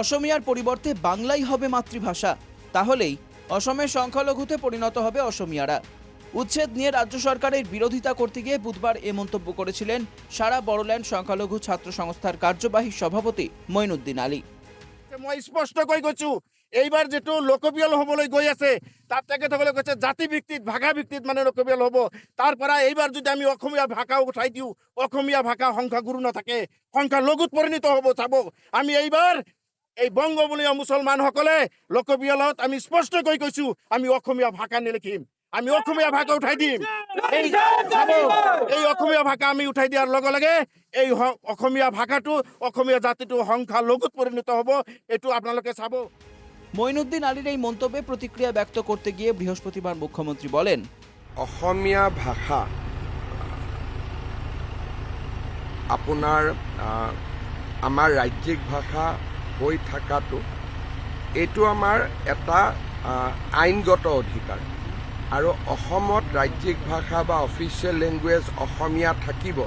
অসমিয়ার পরিবর্তে বাংলাই হবে মাতৃভাষা। তাহলেই অসমের সংখ্যালঘুতে পরিণত হবে অসমিয়ারা। উচ্ছেদ নিয়ে রাজ্য সরকারের বিরোধিতা করতে গিয়ে বুধবার এ মন্তব্য করেছিলেন সারা বড়োল্যান্ড সংখ্যালঘু ছাত্র সংস্থার কার্যবাহী সভাপতি মঈনুদ্দিন আলী। মই স্পষ্ট কৈ কৈছো এইবাৰ যিটো লোকপিয়ল হ'বলৈ গৈ আছে, তাত তেখেতসকলে কৈছে, জাতি ভিত্তিত, ভাষা ভিত্তিত মানে লোকপিয়ল হ'ব। তাৰ পৰা এইবাৰ যদি আমি অসমীয়া ভাষা উঠাই দিওঁ, অসমীয়া ভাষা সংখ্যাগুৰু নাথাকে, সংখ্যালঘুত পৰিণত হ'ব চাব। আমি এইবাৰ এই বংগবলীয় মুছলমানসকলে লোকপিয়লত আমি স্পষ্টকৈ কৈছো আমি অসমীয়া ভাষা নিলিখিম। আমি অসমীয়া ভাষা উঠাই দিম। এই এই অসমীয়া ভাষা আমি উঠাই দিয়াৰ লগে লগে এই অসমীয়া ভাষাটো অসমীয়া জাতিটো সংখ্যালঘুত পৰিণত হ'ব এইটো আপোনালোকে চাব। মঈনুদ্দিন আলীর এই মন্তব্যে প্রতিক্রিয়া ব্যক্ত করতে গিয়ে বৃহস্পতিবার মুখ্যমন্ত্রী বলেন অসমীয়া ভাষা আপোনাৰ আমাৰ ৰাজ্যিক ভাষা হৈ থকাটো, এইটো আমাৰ এটা আইনগত অধিকাৰ। আৰু অসমত ৰাজ্যিক ভাষা বা অফিচিয়েল লেংগুৱেজ অসমীয়া থাকিব,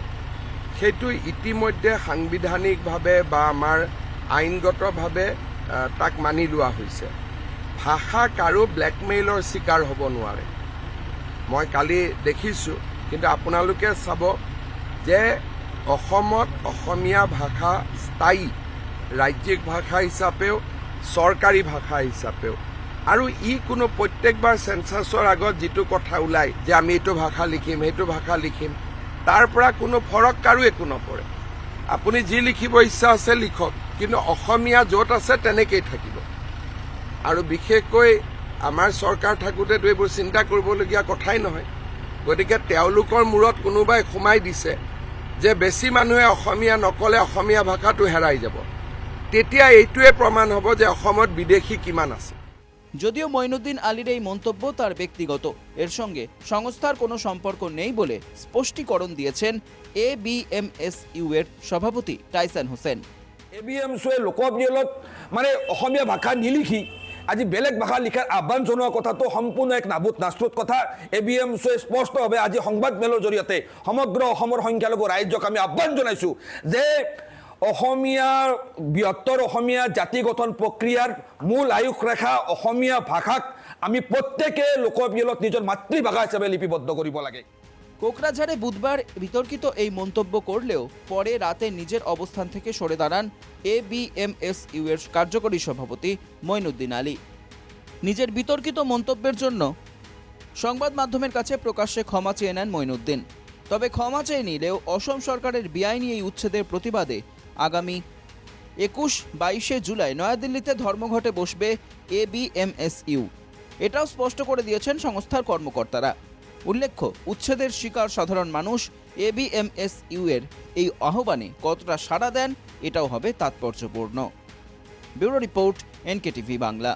সেইটো ইতিমধ্যে সাংবিধানিকভাৱে বা আমাৰ আইনগতভাৱে তাক মানি লোৱা হৈছে। ভাষা কাৰো ব্লেকমেইলৰ চিকাৰ হ'ব নোৱাৰে। মই কালি দেখিছোঁ, কিন্তু আপোনালোকে চাব যে অসমত অসমীয়া ভাষা স্থায়ী। ৰাজ্যিক ভাষা হিচাপেও চৰকাৰী ভাষা হিচাপেও। আৰু ই কোনো প্ৰত্যেকবাৰ চেঞ্চাছৰ আগত যিটো কথা ওলায় যে আমি এইটো ভাষা লিখিম সেইটো ভাষা লিখিম তাৰ পৰা কোনো ফৰক কাৰো একো নপৰে। আপুনি যি লিখিব ইচ্ছা আছে লিখক কিন্তু অসমীয়া য'ত আছে তেনেকেই থাকিব। আৰু বিশেষকৈ আমাৰ চৰকাৰ থাকোঁতেতো এইবোৰ চিন্তা কৰিবলগীয়া কথাই নহয়। গতিকে তেওঁলোকৰ মূৰত কোনোবাই সোমাই দিছে যে বেছি মানুহে অসমীয়া নক'লে অসমীয়া ভাষাটো হেৰাই যাব। তেতিয়া এইটোৱে প্ৰমাণ হ'ব যে অসমত বিদেশি কিমান আছে। যদিও মঈনুদ্দিন আলীর এই মন্তব্য তার ব্যক্তিগত এর সঙ্গে সংস্থার কোনো সম্পর্ক নেই বলে স্পষ্টীকরণ দিয়েছেন A B M S U এর সভাপতি Taisan Hossain. A B M চুৱে লোকপিয়লত মানে অসমীয়া ভাষা নিলিখি আজি বেলেগ ভাষা লিখাৰ আহ্বান জনোৱা কথাটো সম্পূৰ্ণ এক নাবুত নাস্তুত কথা। এ বি এম চুৱে স্পষ্টভাৱে আজি সংবাদ মেলৰ জৰিয়তে সমগ্ৰ অসমৰ সংখ্যালঘু ৰাইজক আমি আহ্বান জনাইছোঁ যে বৃহত্তৰ অসমীয়া জাতি গঠন প্ৰক্ৰিয়াৰ মূল আয়ুস ৰেখা অসমীয়া ভাষাক আমি প্ৰত্যেকে লোকপিয়লত নিজৰ মাতৃভাষা হিচাপে লিপিবদ্ধ কৰিব লাগে। কোকরাঝারে বুধবার বিতর্কিত এই মন্তব্য করলেও পরে রাতে নিজের অবস্থান থেকে সরে দাঁড়ান A B M S U এর কার্যকরী সভাপতি মঈনুদ্দিন আলী। নিজের বিতর্কিত মন্তব্যের জন্য সংবাদ মাধ্যমের কাছে প্রকাশ্যে ক্ষমা চেয়ে নেন মঈনুদ্দিন তবে ক্ষমা চেয়ে নিলেও অসম সরকারের বেআইনি এই উচ্ছেদের প্রতিবাদে আগামী একুশ বাইশে জুলাই নয়াদিল্লিতে ধর্মঘটে বসবে A B M S U. এটাও স্পষ্ট করে দিয়েছেন সংস্থার কর্মকর্তারা। উল্লেখ্য, উচ্ছেদের শিকার সাধারণ মানুষ এ বি এম এস এর এই আহ্বানে কতটা সাড়া দেন, এটাও হবে তাৎপর্যপূর্ণ। Bureau report, NKTV Bangla.